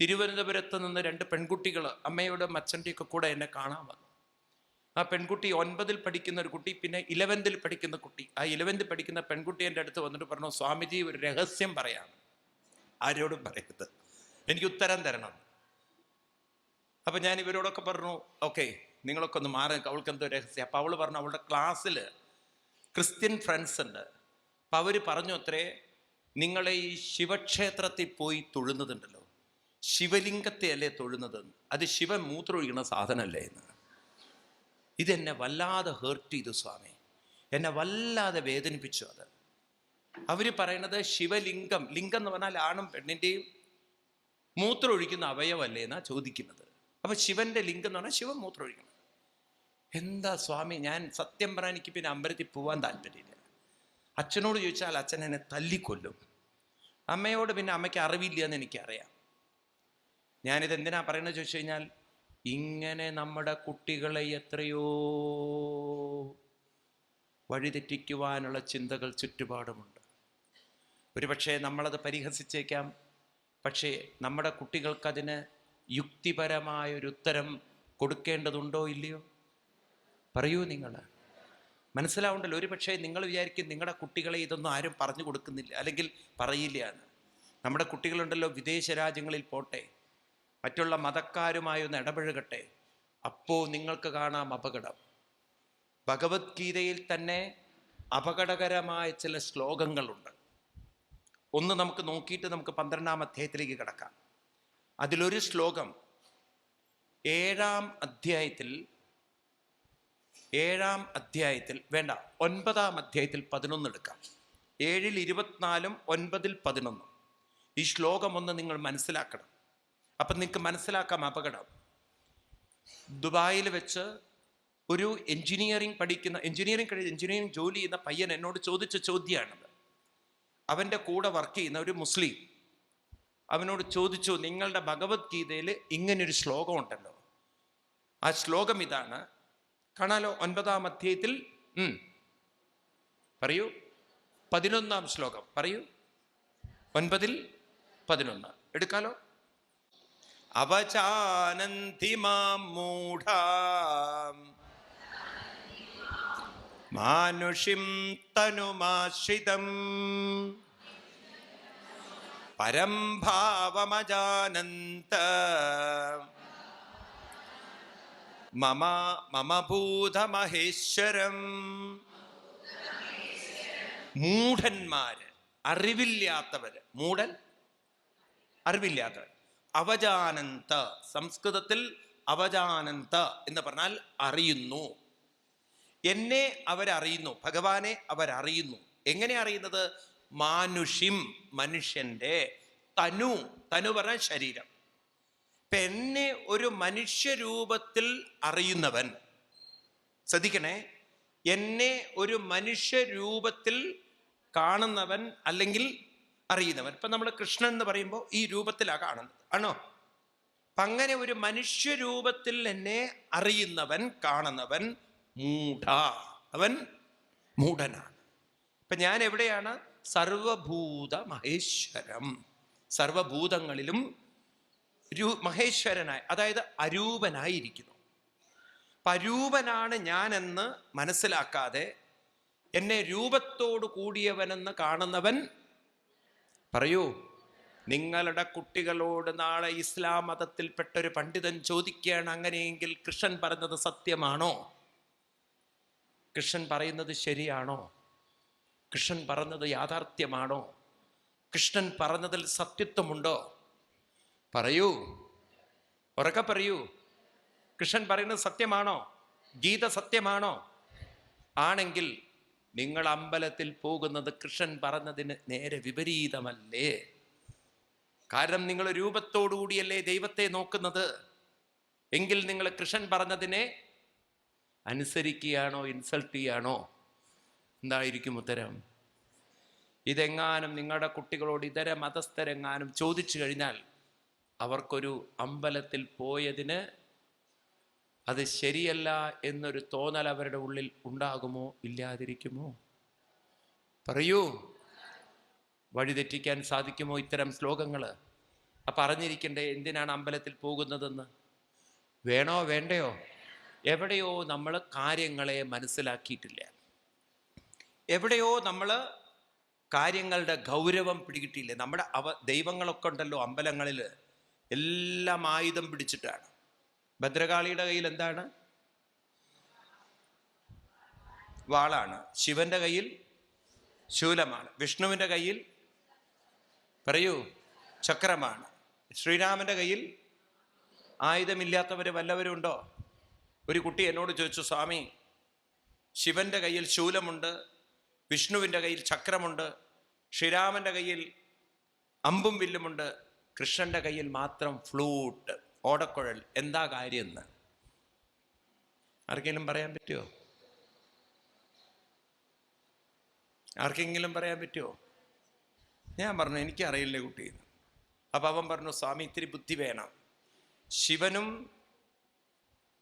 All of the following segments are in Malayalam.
തിരുവനന്തപുരത്ത് നിന്ന് രണ്ട് പെൺകുട്ടികൾ അമ്മയോടും അച്ഛന്റെയൊക്കെ കൂടെ എന്നെ കാണാൻ വന്നു. ആ പെൺകുട്ടി ഒൻപതിൽ പഠിക്കുന്ന ഒരു കുട്ടി പിന്നെ ഇലവൻതിൽ പഠിക്കുന്ന കുട്ടി. ആ ഇലവൻതിൽ പഠിക്കുന്ന പെൺകുട്ടി എന്റെ അടുത്ത് വന്നിട്ട് പറഞ്ഞു സ്വാമിജി ഒരു രഹസ്യം പറയാണ്. ആരോടും പറയരുത്. എനിക്ക് ഉത്തരം തരണം. അപ്പം ഞാൻ ഇവരോടൊക്കെ പറഞ്ഞു ഓക്കെ നിങ്ങളൊക്കെ ഒന്ന് മാറി അവൾക്ക് എന്തോ രഹസ്യം. അപ്പം അവൾ പറഞ്ഞു അവളുടെ ക്ലാസ്സിൽ ക്രിസ്ത്യൻ ഫ്രണ്ട്സ് ഉണ്ട്. അപ്പം അവർ പറഞ്ഞു അത്രേ നിങ്ങളെ ഈ ശിവക്ഷേത്രത്തിൽ പോയി തൊഴുന്നതുണ്ടല്ലോ. ശിവലിംഗത്തെ അല്ലേ തൊഴുന്നത്? അത് ശിവൻ മൂത്രമൊഴിക്കുന്ന സാധനമല്ലേ എന്ന്. ഇതെന്നെ വല്ലാതെ ഹേർട്ട് ചെയ്തു സ്വാമി. എന്നെ വല്ലാതെ വേദനിപ്പിച്ചു അത്. അവർ പറയണത് ശിവലിംഗം ലിംഗം എന്ന് പറഞ്ഞാൽ ആണും പെണ്ണിന്റെയും മൂത്രം ഒഴിക്കുന്ന അവയവല്ലേ എന്നാ ചോദിക്കുന്നത്. അപ്പൊ ശിവന്റെ ലിംഗം എന്ന് പറഞ്ഞാൽ ശിവൻ മൂത്രം ഒഴിക്കണം. എന്താ സ്വാമി ഞാൻ സത്യം പറയാൻ എനിക്ക് പിന്നെ അമ്പലത്തിൽ പോവാൻ താല്പര്യമില്ല. അച്ഛനോട് ചോദിച്ചാൽ അച്ഛൻ എന്നെ തല്ലിക്കൊല്ലും. അമ്മയോട് പിന്നെ അമ്മയ്ക്ക് അറിവില്ല എന്ന് എനിക്കറിയാം. ഞാനിത് എന്തിനാ പറയുന്നത് ചോദിച്ചു കഴിഞ്ഞാൽ ഇങ്ങനെ നമ്മുടെ കുട്ടികളെ എത്രയോ വഴിതെറ്റിക്കുവാനുള്ള ചിന്തകൾ ചുറ്റുപാടുമുണ്ട്. ഒരുപക്ഷെ നമ്മളത് പരിഹസിച്ചേക്കാം പക്ഷേ നമ്മുടെ കുട്ടികൾക്കതിന് യുക്തിപരമായൊരു ഉത്തരം കൊടുക്കേണ്ടതുണ്ടോ ഇല്ലയോ? പറയൂ നിങ്ങൾ. മനസ്സിലാവുണ്ടല്ലോ ഒരു പക്ഷേ നിങ്ങൾ വിചാരിക്കും നിങ്ങളുടെ കുട്ടികളെ ഇതൊന്നും ആരും പറഞ്ഞു കൊടുക്കുന്നില്ല അല്ലെങ്കിൽ പറയില്ല നമ്മുടെ കുട്ടികളുണ്ടല്ലോ വിദേശ രാജ്യങ്ങളിൽ പോട്ടെ മറ്റുള്ള മതക്കാരുമായി ഒന്ന് ഇടപഴകട്ടെ. അപ്പോൾ നിങ്ങൾക്ക് കാണാം അപകടം. ഭഗവത്ഗീതയിൽ തന്നെ അപകടകരമായ ചില ശ്ലോകങ്ങളുണ്ട്. ഒന്ന് നമുക്ക് നോക്കിയിട്ട് നമുക്ക് പന്ത്രണ്ടാം അധ്യായത്തിലേക്ക് കിടക്കാം. അതിലൊരു ശ്ലോകം ഏഴാം അധ്യായത്തിൽ ഏഴാം അധ്യായത്തിൽ വേണ്ട ഒൻപതാം അധ്യായത്തിൽ പതിനൊന്ന് എടുക്കാം. ഏഴിൽ ഇരുപത്തിനാലും ഒൻപതിൽ പതിനൊന്നും. ഈ ശ്ലോകം ഒന്ന് നിങ്ങൾ മനസ്സിലാക്കണം. അപ്പം നിങ്ങൾക്ക് മനസ്സിലാക്കാം അപകടം. ദുബായിൽ വെച്ച് ഒരു എഞ്ചിനീയറിംഗ് പഠിക്കുന്ന എഞ്ചിനീയറിംഗ് കഴിഞ്ഞ് എഞ്ചിനീയറിംഗ് ജോലി ചെയ്യുന്ന പയ്യൻ എന്നോട് ചോദിച്ച ചോദ്യമാണത് അവന്റെ കൂടെ വർക്ക് ചെയ്യുന്ന ഒരു മുസ്ലിം അവനോട് ചോദിച്ചു നിങ്ങളുടെ ഭഗവത്ഗീതയിൽ ഇങ്ങനൊരു ശ്ലോകം ഉണ്ടല്ലോ. ആ ശ്ലോകം ഇതാണ്. കാണാലോ ഒൻപതാം അധ്യായത്തിൽ. പറയൂ. പതിനൊന്നാം ശ്ലോകം. പറയൂ. ഒൻപതിൽ പതിനൊന്ന്. എടുക്കാലോ? അവചാനന്തി മാം മൂഢാം. മാനുഷിം തനുമാശ്രിതം. പരം ഭാവമജാനന്ത. മമ മമ ഭൂതമഹേശ്വരം. മൂഢന്മാര് അറിവില്ലാത്തവര്. മൂഢൻ അറിവില്ലാത്തവർ അവജാനന്ത സംസ്കൃതത്തിൽ അവജാനന്ത എന്ന് പറഞ്ഞാൽ അറിയുന്നു. എന്നെ അവരറിയുന്നു ഭഗവാനെ അവരറിയുന്നു. എങ്ങനെ അറിയുന്നത്? മാനുഷിം മനുഷ്യന്റെ തനു തനു പറഞ്ഞാൽ ശരീരം. ഇപ്പം എന്നെ ഒരു മനുഷ്യരൂപത്തിൽ അറിയുന്നവൻ ശ്രദ്ധിക്കണേ. എന്നെ ഒരു മനുഷ്യരൂപത്തിൽ കാണുന്നവൻ അല്ലെങ്കിൽ അറിയുന്നവൻ ഇപ്പൊ നമ്മൾ കൃഷ്ണൻ എന്ന് പറയുമ്പോൾ ഈ രൂപത്തിലാണ് കാണുന്നത്. ആണോ? അപ്പൊ അങ്ങനെ ഒരു മനുഷ്യരൂപത്തിൽ എന്നെ അറിയുന്നവൻ കാണുന്നവൻ മൂഢ. അവൻ മൂഢനാണ്. ഇപ്പൊ ഞാൻ എവിടെയാണ്? സർവഭൂത മഹേശ്വരം. സർവഭൂതങ്ങളിലും രൂ മഹേശ്വരനായി അതായത് അരൂപനായിരിക്കുന്നു. പരൂപനാണ് ഞാനെന്ന് മനസ്സിലാക്കാതെ എന്നെ രൂപത്തോടു കൂടിയവനെന്ന് കാണുന്നവൻ പറയൂ നിങ്ങളുടെ കുട്ടികളോട് നാളെ ഇസ്ലാം മതത്തിൽപ്പെട്ട ഒരു പണ്ഡിതൻ ചോദിക്കുകയാണ് അങ്ങനെയെങ്കിൽ കൃഷ്ണൻ പറഞ്ഞത് സത്യമാണോ? കൃഷ്ണൻ പറയുന്നത് ശരിയാണോ? കൃഷ്ണൻ പറഞ്ഞത് യാഥാർത്ഥ്യമാണോ? കൃഷ്ണൻ പറഞ്ഞതിൽ സത്യത്വമുണ്ടോ? പറയൂ ഉറക്കെ പറയൂ കൃഷ്ണൻ പറയുന്നത് സത്യമാണോ? ഗീത സത്യമാണോ? ആണെങ്കിൽ നിങ്ങൾ അമ്പലത്തിൽ പോകുന്നത് കൃഷ്ണൻ പറഞ്ഞതിന് നേരെ വിപരീതമല്ലേ? കാരണം നിങ്ങൾ രൂപത്തോടുകൂടിയല്ലേ ദൈവത്തെ നോക്കുന്നത്? എങ്കിൽ നിങ്ങൾ കൃഷ്ണൻ പറഞ്ഞതിനെ അനുസരിക്കുകയാണോ ഇൻസൾട്ട് ചെയ്യുകയാണോ എന്തായിരിക്കും ഉത്തരം? ഇതെങ്ങാനും നിങ്ങളുടെ കുട്ടികളോട് ഇതര മതസ്ഥരെങ്ങാനും ചോദിച്ചു കഴിഞ്ഞാൽ അവർക്കൊരു അമ്പലത്തിൽ പോയതിന് അത് ശരിയല്ല എന്നൊരു തോന്നൽ അവരുടെ ഉള്ളിൽ ഉണ്ടാകുമോ? ഇല്ലാതിരിക്കുമോ? പറയൂ. വഴിതെറ്റിക്കാൻ സാധിക്കുമോ ഇത്തരം ശ്ലോകങ്ങൾ? അപ്പം അറിഞ്ഞിരിക്കണ്ടേ എന്തിനാണ് അമ്പലത്തിൽ പോകുന്നതെന്ന്? വേണോ വേണ്ടയോ? എവിടെയോ നമ്മൾ കാര്യങ്ങളെ മനസ്സിലാക്കിയിട്ടില്ല. എവിടെയോ നമ്മൾ കാര്യങ്ങളുടെ ഗൗരവം പിടികിട്ടിയില്ല. നമ്മുടെ അവ ദൈവങ്ങളൊക്കെ ഉണ്ടല്ലോ അമ്പലങ്ങളിൽ. എല്ലാം ആയുധം പിടിച്ചിട്ടാണ്. ഭദ്രകാളിയുടെ കയ്യിൽ എന്താണ്? വാളാണ്. ശിവന്റെ കയ്യിൽ ശൂലമാണ്. വിഷ്ണുവിന്റെ കയ്യിൽ പറയൂ ചക്രമാണ്. ശ്രീരാമന്റെ കയ്യിൽ ആയുധമില്ലാത്തവർ വല്ലവരുണ്ടോ ഒരു കുട്ടി എന്നോട് ചോദിച്ചു സ്വാമി ശിവന്റെ കയ്യിൽ ശൂലമുണ്ട് വിഷ്ണുവിന്റെ കയ്യിൽ ചക്രമുണ്ട് ശ്രീരാമന്റെ കയ്യിൽ അമ്പും വില്ലുമുണ്ട് കൃഷ്ണന്റെ കയ്യിൽ മാത്രം ഫ്ലൂട്ട്. ഓടക്കുഴൽ എന്താ കാര്യം എന്ന് ആർക്കെങ്കിലും പറയാൻ പറ്റുമോ ആർക്കെങ്കിലും പറയാൻ പറ്റുമോ ഞാൻ പറഞ്ഞു എനിക്കറിയില്ല കുട്ടി. അപ്പം അവൻ പറഞ്ഞു സ്വാമി ഇത്തിരി ബുദ്ധി വേണം. ശിവനും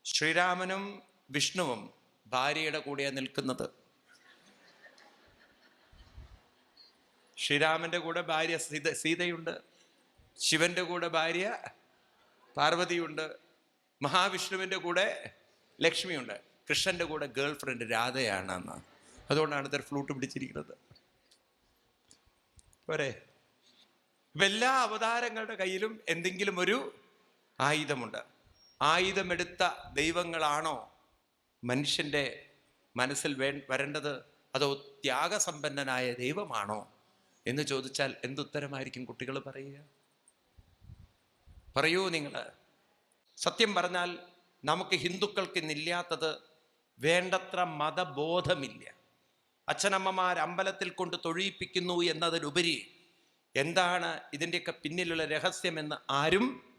ശ്രീരാമനും വിഷ്ണുവും ഭാര്യയുടെ കൂടെയാണ് നിൽക്കുന്നത്. ശ്രീരാമന്റെ കൂടെ ഭാര്യ സീത സീതയുണ്ട്. ശിവന്റെ കൂടെ ഭാര്യ പാർവതിയുണ്ട് മഹാവിഷ്ണുവിന്റെ കൂടെ ലക്ഷ്മിയുണ്ട്. കൃഷ്ണന്റെ കൂടെ ഗേൾ ഫ്രണ്ട് രാധയാണ് എന്ന് അതുകൊണ്ടാണ് ഇത്ര ഫ്ലൂട്ട് പിടിച്ചിരിക്കുന്നത്. പോരെ. എല്ലാ അവതാരങ്ങളുടെ കയ്യിലും എന്തെങ്കിലും ഒരു ആയുധമുണ്ട്. ആയുധമെടുത്ത ദൈവങ്ങളാണോ മനുഷ്യന്റെ മനസ്സിൽ വേ വരേണ്ടത്? അതോ ത്യാഗസമ്പന്നനായ ദൈവമാണോ എന്ന് ചോദിച്ചാൽ എന്തുത്തരമായിരിക്കും കുട്ടികൾ പറയുക? പറയൂ നിങ്ങൾ. സത്യം പറഞ്ഞാൽ നമുക്ക് ഹിന്ദുക്കൾക്ക് ഇന്നില്ലാത്തത് വേണ്ടത്ര മതബോധമില്ല. അച്ഛനമ്മമാർ അമ്പലത്തിൽ കൊണ്ട് തൊഴിയിപ്പിക്കുന്നു എന്നതിലുപരി എന്താണ് ഇതിന്റെയൊക്കെ പിന്നിലുള്ള രഹസ്യമെന്ന് ആരും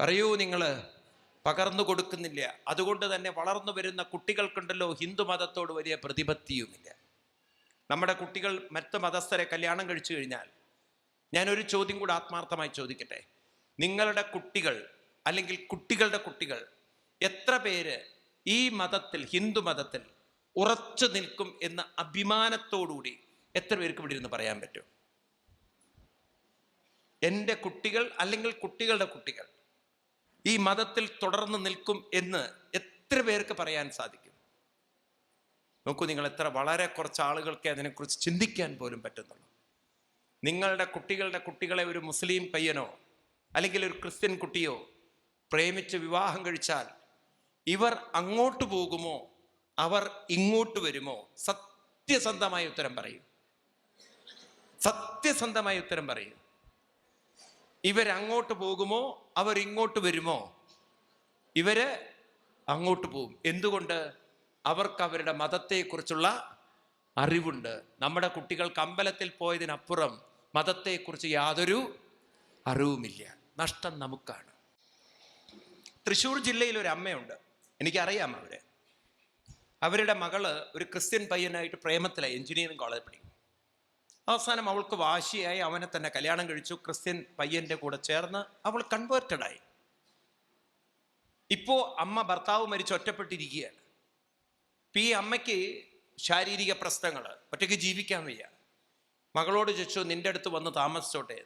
പറയൂ നിങ്ങൾ. പകർന്നു കൊടുക്കുന്നില്ല. അതുകൊണ്ട് തന്നെ വളർന്നു വരുന്ന കുട്ടികൾക്കുണ്ടല്ലോ ഹിന്ദു മതത്തോട് വലിയ പ്രതിപത്തിയുമില്ല. നമ്മുടെ കുട്ടികൾ മറ്റ് മതസ്ഥരെ കല്യാണം കഴിച്ചു കഴിഞ്ഞാൽ ഞാനൊരു ചോദ്യം കൂടെ ആത്മാർത്ഥമായി ചോദിക്കട്ടെ? നിങ്ങളുടെ കുട്ടികൾ അല്ലെങ്കിൽ കുട്ടികളുടെ കുട്ടികൾ എത്ര പേര് ഈ മതത്തിൽ ഹിന്ദു മതത്തിൽ ഉറച്ചു നിൽക്കും എന്ന അഭിമാനത്തോടുകൂടി എത്ര പേർക്ക് ഇവിടെ ഇരുന്ന് പറയാൻ പറ്റും? എന്റെ കുട്ടികൾ അല്ലെങ്കിൽ കുട്ടികളുടെ കുട്ടികൾ ഈ മതത്തിൽ തുടർന്ന് നിൽക്കും എന്ന് എത്ര പേർക്ക് പറയാൻ സാധിക്കും? നോക്കൂ നിങ്ങൾ എത്ര വളരെ കുറച്ച് ആളുകൾക്ക് അതിനെക്കുറിച്ച് ചിന്തിക്കാൻ പോലും പറ്റുന്നുള്ളൂ. നിങ്ങളുടെ കുട്ടികളുടെ കുട്ടികളെ ഒരു മുസ്ലിം പയ്യനോ അല്ലെങ്കിൽ ഒരു ക്രിസ്ത്യൻ കുട്ടിയോ പ്രേമിച്ച് വിവാഹം കഴിച്ചാൽ ഇവർ അങ്ങോട്ട് പോകുമോ? അവർ ഇങ്ങോട്ട് വരുമോ? സത്യസന്ധമായ ഉത്തരം പറയും. സത്യസന്ധമായ ഉത്തരം പറയും. ഇവരങ്ങോട്ട് പോകുമോ? അവർ ഇങ്ങോട്ട് വരുമോ? ഇവർ അങ്ങോട്ട് പോകും എന്തുകൊണ്ട്? അവർക്ക് അവരുടെ മതത്തെക്കുറിച്ചുള്ള അറിവുണ്ട്. നമ്മുടെ കുട്ടികൾക്ക് അമ്പലത്തിൽ പോയതിനപ്പുറം മതത്തെക്കുറിച്ച് യാതൊരു അറിവുമില്ല. നഷ്ടം നമുക്കാണ്. തൃശ്ശൂർ ജില്ലയിൽ ഒരു അമ്മയുണ്ട്. എനിക്കറിയാം അവരെ. അവരുടെ മകൾ ഒരു ക്രിസ്ത്യൻ പയ്യനായിട്ട് പ്രേമത്തിലായി എഞ്ചിനീയറിംഗ് കോളേജ് പഠിക്കും അവസാനം അവൾക്ക് വാശിയായി അവനെ തന്നെ കല്യാണം കഴിച്ചു. ക്രിസ്ത്യൻ പയ്യന്റെ കൂടെ ചേർന്ന് അവൾ കൺവേർട്ടഡ് ആയി. ഇപ്പോ അമ്മ ഭർത്താവ് മരിച്ച് ഒറ്റപ്പെട്ടിരിക്കുകയാണ്. ഇപ്പം ഈ അമ്മയ്ക്ക് ശാരീരിക പ്രശ്നങ്ങൾ ഒറ്റയ്ക്ക് ജീവിക്കാൻ വയ്യ. മകളോട് ചോദിച്ചു നിന്റെ അടുത്ത് വന്ന് താമസിച്ചോട്ടെ?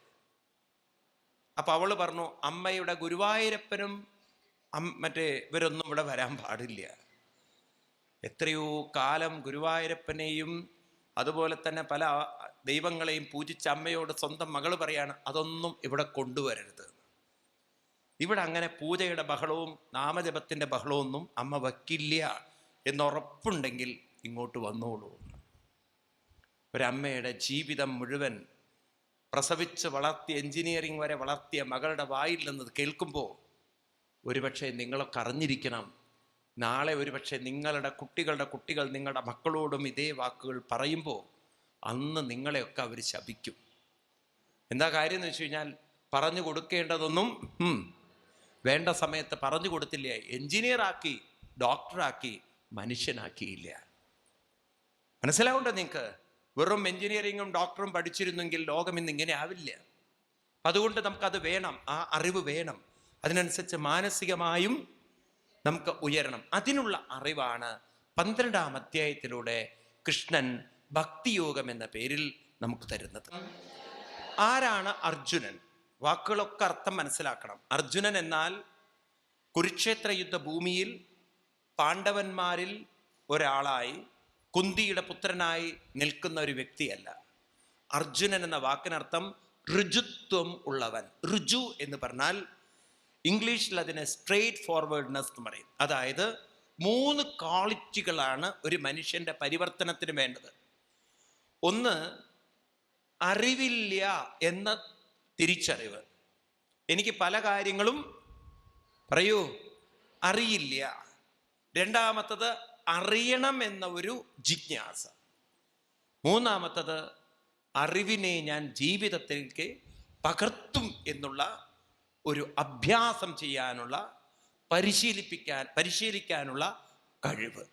അപ്പൊ അവൾ പറഞ്ഞു അമ്മയുടെ ഗുരുവായൂരപ്പനും മറ്റേ ഇവരൊന്നും ഇവിടെ വരാൻ പാടില്ല എത്രയോ കാലം ഗുരുവായൂരപ്പനെയും അതുപോലെ തന്നെ പല ദൈവങ്ങളെയും പൂജിച്ച അമ്മയോട് സ്വന്തം മകൾ പറയാണ് അതൊന്നും ഇവിടെ കൊണ്ടുവരരുത് ഇവിടെ അങ്ങനെ പൂജയുടെ ബഹളവും നാമജപത്തിന്റെ ബഹളവും ഒന്നും അമ്മ വയ്ക്കില്ല എന്നുറപ്പുണ്ടെങ്കിൽ ഇങ്ങോട്ട് വന്നോളൂ. ഒരമ്മയുടെ ജീവിതം മുഴുവൻ പ്രസവിച്ച് വളർത്തിയ എഞ്ചിനീയറിംഗ് വരെ വളർത്തിയ മകളുടെ വായിൽ നിന്ന് കേൾക്കുമ്പോൾ ഒരുപക്ഷെ നിങ്ങളൊക്കെ അറിഞ്ഞിരിക്കണം. നാളെ ഒരുപക്ഷെ നിങ്ങളുടെ കുട്ടികളുടെ കുട്ടികൾ നിങ്ങളുടെ മക്കളോടും ഇതേ വാക്കുകൾ പറയുമ്പോൾ അന്ന് നിങ്ങളെയൊക്കെ അവർ ശപിക്കും. എന്താ കാര്യം എന്ന് വെച്ച് കഴിഞ്ഞാൽ പറഞ്ഞു കൊടുക്കേണ്ടതൊന്നും വേണ്ട സമയത്ത് പറഞ്ഞു കൊടുത്തില്ല. എഞ്ചിനീയർ ആക്കി ഡോക്ടറാക്കി മനുഷ്യനാക്കിയില്ല. മനസ്സിലാവുണ്ടോ നിങ്ങൾക്ക്? വെറും എഞ്ചിനീയറിങ്ങും ഡോക്ടറും പഠിച്ചിരുന്നെങ്കിൽ ലോകം ഇന്ന് ഇങ്ങനെ ആവില്ല. അതുകൊണ്ട് നമുക്കത് വേണം ആ അറിവ് വേണം. അതിനനുസരിച്ച് മാനസികമായും നമുക്ക് ഉയരണം. അതിനുള്ള അറിവാണ് പന്ത്രണ്ടാം അധ്യായത്തിലൂടെ കൃഷ്ണൻ ഭക്തിയോഗം എന്ന പേരിൽ നമുക്ക് തരുന്നത്. ആരാണ് അർജുനൻ? വാക്കുകളൊക്കെ അർത്ഥം മനസ്സിലാക്കണം. അർജുനൻ എന്നാൽ കുരുക്ഷേത്ര യുദ്ധ ഭൂമിയിൽ പാണ്ഡവന്മാരിൽ ഒരാളായി കുന്തിയുടെ പുത്രനായി നിൽക്കുന്ന ഒരു വ്യക്തിയല്ല. അർജുനൻ എന്ന വാക്കിനർത്ഥം ഋജുത്വം ഉള്ളവൻ. ഋജു എന്ന് പറഞ്ഞാൽ ഇംഗ്ലീഷിൽ അതിനെ സ്ട്രെയിറ്റ് ഫോർവേഡ്നെസ് എന്ന് പറയും. അതായത് മൂന്ന് ക്വാളിറ്റികളാണ് ഒരു മനുഷ്യന്റെ പരിവർത്തനത്തിന് വേണ്ടത്. ഒന്ന് അറിവില്ല എന്ന തിരിച്ചറിവ്. എനിക്ക് പല കാര്യങ്ങളും പറയൂ അറിയില്ല. രണ്ടാമത്തത് അറിയണം എന്ന ഒരു ജിജ്ഞാസ. മൂന്നാമത്തത് അറിവിനെ ഞാൻ ജീവിതത്തിലേക്ക് പകർത്തും എന്നുള്ള ഒരു അഭ്യാസം ചെയ്യാനുള്ള പരിശീലിപ്പിക്കാൻ പരിശീലിക്കാനുള്ള കഴിവ്.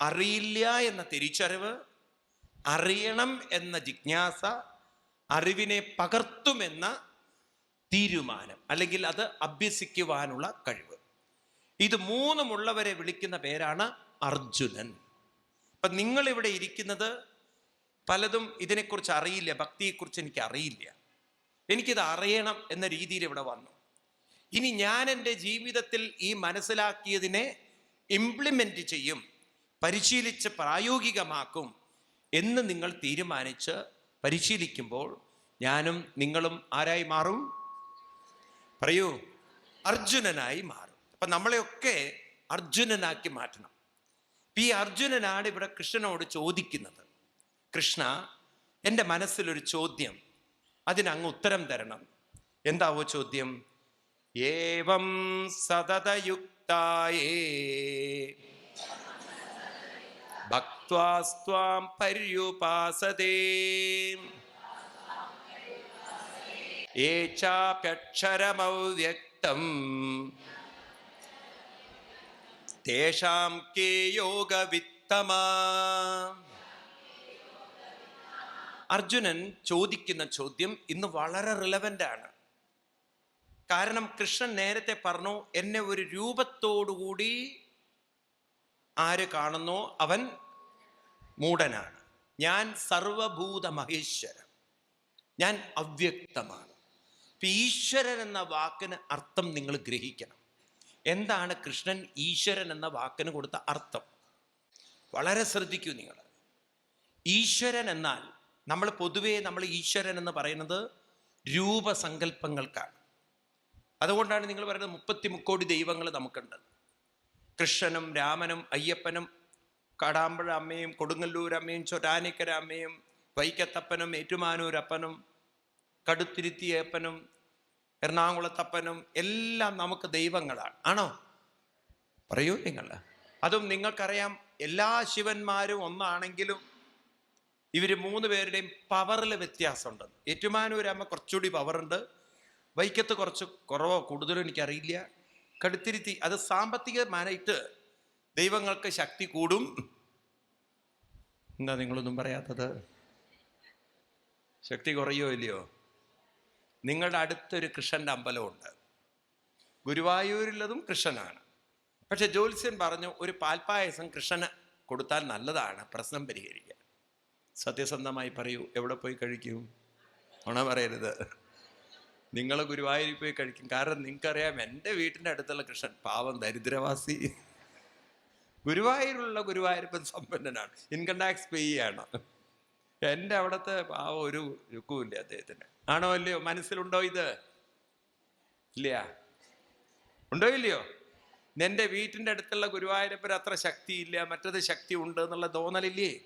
അറിയില്ല എന്ന തിരിച്ചറിവ് അറിയണം എന്ന ജിജ്ഞാസ അറിവിനെ പകർത്തുമെന്ന തീരുമാനം അല്ലെങ്കിൽ അത് അഭ്യസിക്കുവാനുള്ള കഴിവ്. ഇത് മൂന്നുമുള്ളവരെ വിളിക്കുന്ന പേരാണ് അർജുനൻ. അപ്പൊ നിങ്ങൾ ഇവിടെ ഇരിക്കുന്നത് പലതും ഇതിനെക്കുറിച്ച് അറിയില്ല ഭക്തിയെക്കുറിച്ച് എനിക്ക് അറിയില്ല. എനിക്കിത് അറിയണം എന്ന രീതിയിൽ ഇവിടെ വന്നു. ഇനി ഞാൻ എന്റെ ജീവിതത്തിൽ ഈ മനസ്സിലാക്കിയതിനെ ഇംപ്ലിമെന്റ് ചെയ്യും പരിശീലിച്ച് പ്രായോഗികമാക്കും എന്ന് നിങ്ങൾ തീരുമാനിച്ച് പരിശീലിക്കുമ്പോൾ ഞാനും നിങ്ങളും ആരായി മാറും? പറയൂ അർജുനനായി മാറും. അപ്പൊ നമ്മളെയൊക്കെ അർജുനനാക്കി മാറ്റണം. ഈ അർജുനനാണ് ഇവിടെ കൃഷ്ണനോട് ചോദിക്കുന്നത്. കൃഷ്ണ എന്റെ മനസ്സിലൊരു ചോദ്യം. അതിനങ്ങ് ഉത്തരം തരണം. എന്താവോ ചോദ്യം? ഏവം സതതയുക്തായേ. ഭക്വാസ്വാം പര്യുപാസതേ. ഏ തേഷാം കേ യോഗവിത്തമ. അർജുനൻ ചോദിക്കുന്ന ചോദ്യം ഇന്ന് വളരെ റിലവന്റ് ആണ്. കാരണം കൃഷ്ണൻ നേരത്തെ പറഞ്ഞു എന്നെ ഒരു രൂപത്തോടുകൂടി ആര് കാണുന്നു? അവൻ മൂടനാണ് ഞാൻ സർവഭൂത മഹേശ്വരൻ ഞാൻ അവ്യക്തമാണ്. ഈശ്വരൻ എന്ന വാക്കിന് അർത്ഥം നിങ്ങൾ ഗ്രഹിക്കണം. എന്താണ് കൃഷ്ണൻ ഈശ്വരൻ എന്ന വാക്കിന് കൊടുത്ത അർത്ഥം? വളരെ ശ്രദ്ധിക്കൂ നിങ്ങൾ. ഈശ്വരൻ എന്നാൽ നമ്മൾ പൊതുവേ നമ്മൾ ഈശ്വരൻ എന്ന് പറയുന്നത് രൂപസങ്കല്പങ്ങൾക്കാണ്. അതുകൊണ്ടാണ് നിങ്ങൾ പറയുന്നത് മുപ്പത്തി മുക്കോടി ദൈവങ്ങൾ നമുക്കുണ്ട്. കൃഷ്ണനും രാമനും അയ്യപ്പനും കാടാമ്പഴ അമ്മയും കൊടുങ്ങല്ലൂർ അമ്മയും ചൊരാനിക്കര അമ്മയും വൈക്കത്തപ്പനും ഏറ്റുമാനൂരപ്പനും കടുത്തിരുത്തിയപ്പനും എറണാകുളത്തപ്പനും എല്ലാം നമുക്ക് ദൈവങ്ങളാണ്. ആണോ? പറയൂ നിങ്ങൾ. അതും നിങ്ങൾക്കറിയാം എല്ലാ ശിവന്മാരും ഒന്നാണെങ്കിലും ഇവർ മൂന്ന് പേരുടെയും പവറിൽ വ്യത്യാസമുണ്ട്. ഏറ്റുമാനൂരമ്മ കുറച്ചുകൂടി പവറുണ്ട്. വൈക്കത്ത് കുറച്ച് കുറവോ കൂടുതലോ എനിക്കറിയില്ല. കടുത്തിരുത്തി അത് സാമ്പത്തികമായിട്ട് ദൈവങ്ങൾക്ക് ശക്തി കൂടും. എന്താ നിങ്ങളൊന്നും പറയാത്തത്? ശക്തി കുറയോ ഇല്ലയോ? നിങ്ങളുടെ അടുത്തൊരു കൃഷ്ണന്റെ അമ്പലമുണ്ട്. ഗുരുവായൂരിലതും കൃഷ്ണനാണ്. പക്ഷെ ജ്യോത്സ്യൻ പറഞ്ഞു ഒരു പാൽപ്പായസം കൃഷ്ണന് കൊടുത്താൽ നല്ലതാണ് പ്രശ്നം പരിഹരിക്കാൻ. സത്യസന്ധമായി പറയൂ എവിടെ പോയി കഴിക്കും? ഉണ പറയരുത്. നിങ്ങൾ ഗുരുവായൂരിൽ പോയി കഴിക്കും. കാരണം നിങ്ങൾക്കറിയാം എന്റെ വീട്ടിന്റെ അടുത്തുള്ള കൃഷ്ണൻ പാവം ദരിദ്രവാസി. ഗുരുവായൂരിലുള്ള ഗുരുവായൂരപ്പൻ സമ്പന്നനാണ്. ഇൻകം ടാക്സ് പേ ചെയ്യാണ്. എന്റെ അവിടുത്തെ ആ ഒരു രുക്കുമില്ല അദ്ദേഹത്തിന്? ആണോ അല്ലയോ മനസ്സിലുണ്ടോ ഇത്? ഇല്ല ഉണ്ടോ ഇല്ലയോ? നിന്റെ വീട്ടിന്റെ അടുത്തുള്ള ഗുരുവായൂരപ്പൻ അത്ര ശക്തിയില്ല മറ്റത് ശക്തി ഉണ്ട് എന്നുള്ള തോന്നലില്ലേ?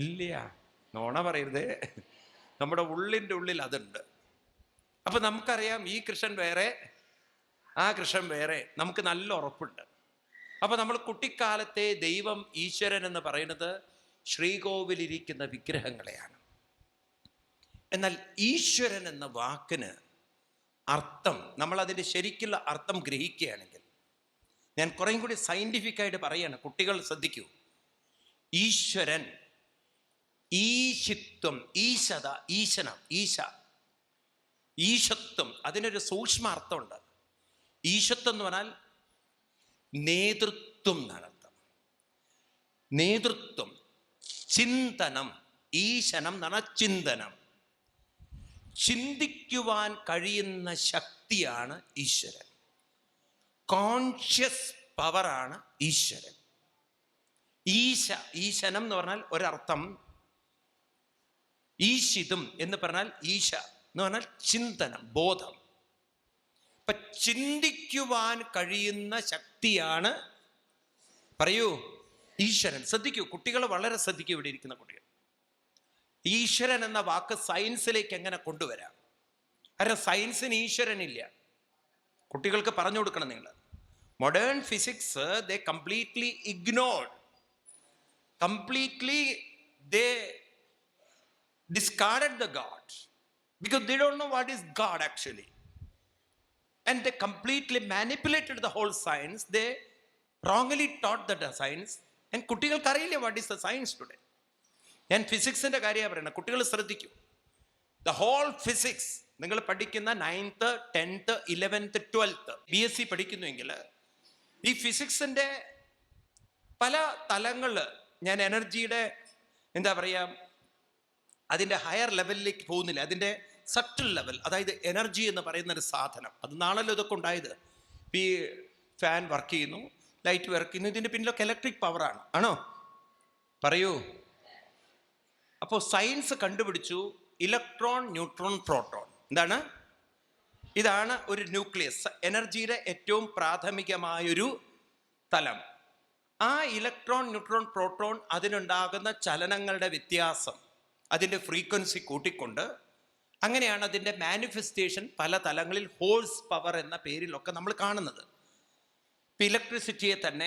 ഇല്ല നോണ പറയരുതേ. നമ്മുടെ ഉള്ളിന്റെ ഉള്ളിൽ അതുണ്ട്. അപ്പൊ നമുക്കറിയാം ഈ കൃഷ്ണൻ വേറെ ആ കൃഷ്ണൻ വേറെ. നമുക്ക് നല്ല ഉറപ്പുണ്ട്. അപ്പൊ നമ്മൾ കുട്ടിക്കാലത്തെ ദൈവം ഈശ്വരൻ എന്ന് പറയുന്നത് ശ്രീകോവിലിരിക്കുന്ന വിഗ്രഹങ്ങളെയാണ്. എന്നാൽ ഈശ്വരൻ എന്ന വാക്കിന് അർത്ഥം നമ്മൾ അതിന്റെ ശരിക്കുള്ള അർത്ഥം ഗ്രഹിക്കുകയാണെങ്കിൽ ഞാൻ കുറേയും കൂടി സയന്റിഫിക് ആയിട്ട് പറയാണ് കുട്ടികൾ ശ്രദ്ധിക്കൂ. ഈശ്വരൻ ഈശിത്വം ഈശത ഈശനം ഈശ ഈശത്വം അതിനൊരു സൂക്ഷ്മ അർത്ഥമുണ്ട് ഈശത്വം എന്ന് പറഞ്ഞാൽ നേതൃത്വം എന്നാണ് അർത്ഥം. നേതൃത്വം ചിന്തനം ഈശനം എന്നാണ് ചിന്തനം. ചിന്തിക്കുവാൻ കഴിയുന്ന ശക്തിയാണ് ഈശ്വരൻ. കോൺഷ്യസ് പവറാണ് ഈശ്വരൻ. ഈശ ഈശനം എന്ന് പറഞ്ഞാൽ ഒരർത്ഥം. ഈശിതും എന്ന് പറഞ്ഞാൽ ഈശ എന്ന് പറഞ്ഞാൽ ചിന്തനം ബോധം. ഇപ്പൊ ചിന്തിക്കുവാൻ കഴിയുന്ന ശക്തിയാണ് പറയൂ. ഈശ്വരൻ. ശ്രദ്ധിക്കൂ കുട്ടികൾ വളരെ ശ്രദ്ധിക്കൂ ഇവിടെ ഇരിക്കുന്ന കുട്ടികൾ. ഈശ്വരൻ എന്ന വാക്ക് സയൻസിലേക്ക് എങ്ങനെ കൊണ്ടുവരാം? കാരണം സയൻസിന് ഈശ്വരനില്ല. കുട്ടികൾക്ക് പറഞ്ഞു കൊടുക്കണം നിങ്ങൾ. Modern physics they completely ignored completely they discard the god because the don't know what is god actually and the completely manipulated the whole science they wrongly taught ദ science. And കുട്ടികൾക്കറിയില്ല what is the science today ഞാൻ ഫിസിക്സിന്റെ കാര്യമാണ് പറയുന്നത് കുട്ടികൾ ശ്രദ്ധിക്കൂ. ദ ഹോൾ ഫിസിക്സ് നിങ്ങൾ പഠിക്കുന്ന ninth tenth eleventh twelfth B S C പഠിക്കുന്നുവെങ്കിൽ ഈ ഫിസിക്സിന്റെ പല തലങ്ങളിൽ ഞാൻ എനർജിയുടെ എന്താ പറയുക അതിന്റെ ഹയർ ലെവലിലേക്ക് പോകുന്നില്ല. അതിന്റെ സട്ടിൽ ലെവൽ അതായത് എനർജി എന്ന് പറയുന്ന ഒരു സാധനം. അത് നാളല്ലോ ഇതൊക്കെ ഉണ്ടായത്? ഈ ഫാൻ വർക്ക് ചെയ്യുന്നു. ലൈറ്റ് വർക്ക് ചെയ്യുന്നു. ഇതിന്റെ പിന്നിലൊക്കെ ഇലക്ട്രിക് പവറാണ് ആണോ. പറയൂ. അപ്പോൾ സയൻസ് കണ്ടുപിടിച്ചു ഇലക്ട്രോൺ ന്യൂട്രോൺ പ്രോട്ടോൺ എന്താണ്? ഇതാണ് ഒരു ന്യൂക്ലിയസ് എനർജിയുടെ ഏറ്റവും പ്രാഥമികമായൊരു തലം. ആ ഇലക്ട്രോൺ ന്യൂട്രോൺ പ്രോട്ടോൺ അതിനുണ്ടാകുന്ന ചലനങ്ങളുടെ വ്യത്യാസം അതിന്റെ ഫ്രീക്വൻസി കൂട്ടിക്കൊണ്ട് അങ്ങനെയാണ് അതിന്റെ മാനിഫെസ്റ്റേഷൻ പല തലങ്ങളിൽ ഹോൾസ് പവർ എന്ന പേരിലൊക്കെ നമ്മൾ കാണുന്നത്. ഇലക്ട്രിസിറ്റിയെ തന്നെ